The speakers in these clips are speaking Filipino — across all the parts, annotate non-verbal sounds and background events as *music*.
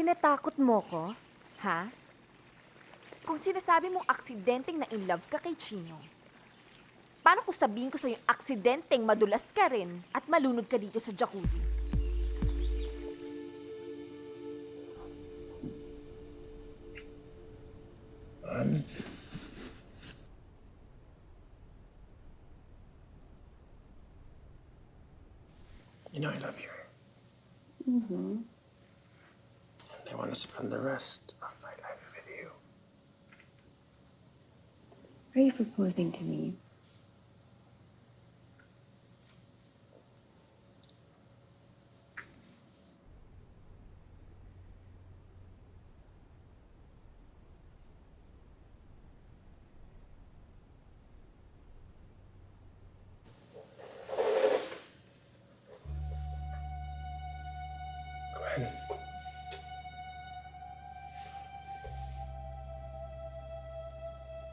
Tinatakot mo ko? Ha? Kung sinasabi mong aksidenteng na in love ka kay Chino, paano kung sabihin ko sa'yo yung aksidenteng madulas ka rin at malunod ka dito sa jacuzzi? Um, you know I love you. Mm-hmm. I want to spend the rest of my life with you. Are you proposing to me?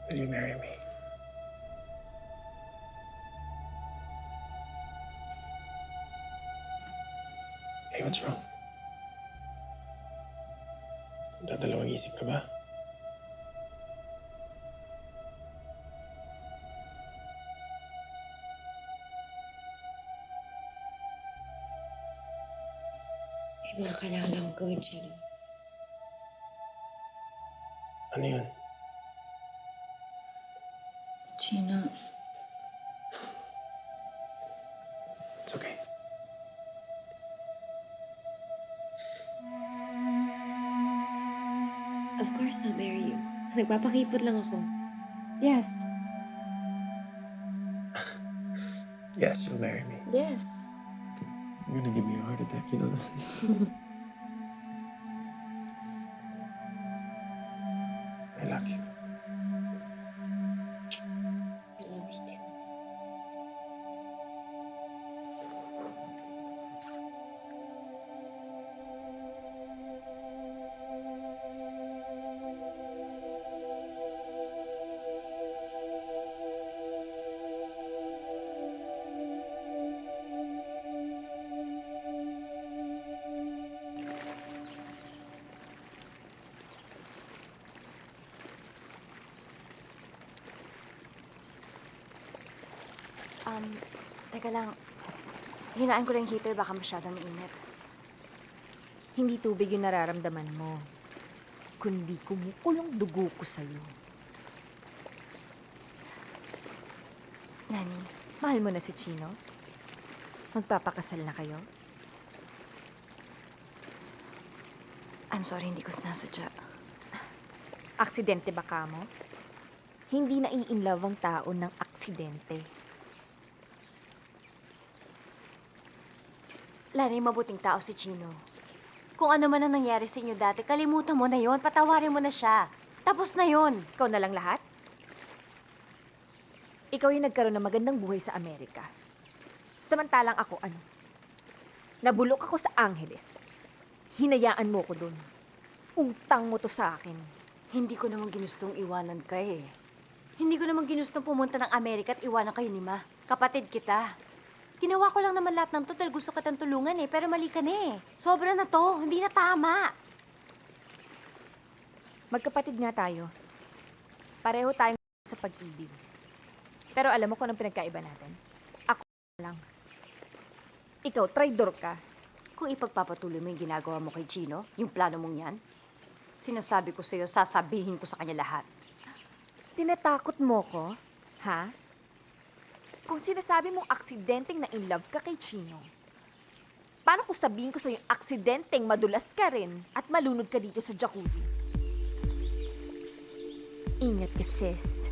Will you marry me? Hey, what's wrong? Dadalawang isip ka ba? May mga kailangan lang gawin, Gino. Ano yun? Gino, It's okay. of course I'll marry you. Nagpapakipot lang ako. Yes. *laughs* Yes, you'll marry me. Yes. You're gonna give me a heart attack, you know that? *laughs* Um, teka lang. Hinaan ko lang yung heater, baka masyadong mainit. Hindi tubig yung nararamdaman mo, kundi kumukulong dugo ko sa'yo. Lani, mahal mo na si Chino? Magpapakasal na kayo? I'm sorry, hindi ko sinasadya. Aksidente ba ka mo? Hindi na i-inlove ang tao ng aksidente. Lani, mabuting tao si Chino. Kung ano man ang nangyari sa inyo dati, kalimutan mo na yon, patawarin mo na siya. Tapos na yon. Ikaw na lang lahat? Ikaw yung nagkaroon ng magandang buhay sa Amerika. Samantalang ako, ano? Nabulok ako sa Angeles. Hinayaan mo ko dun. Utang mo to sa akin. Hindi ko naman ginustong iwanan ka eh. Hindi ko naman ginustong pumunta ng Amerika at iwanan kayo ni Ma. Kapatid kita. Ginawa ko lang naman lahat ng to dahil gusto kitang tulungan eh, pero mali ka na eh. Sobra na to, hindi na tama. Magkapatid nga tayo. Pareho tayong sa pag-ibig. Pero alam mo kung anong pinagkaiba natin? Ako lang. Ikaw, traidor ka. Kung ipagpapatuloy mo yung ginagawa mo kay Chino, yung plano mong yan, sinasabi ko sa'yo, sasabihin ko sa kanya lahat. Tinatakot mo ko? Ha? Kung sinasabi mong aksidenteng na in love ka kay Chino, paano kung sabihin ko sa'yo yung aksidenteng madulas ka rin at malunod ka dito sa jacuzzi? Ingat ka, sis.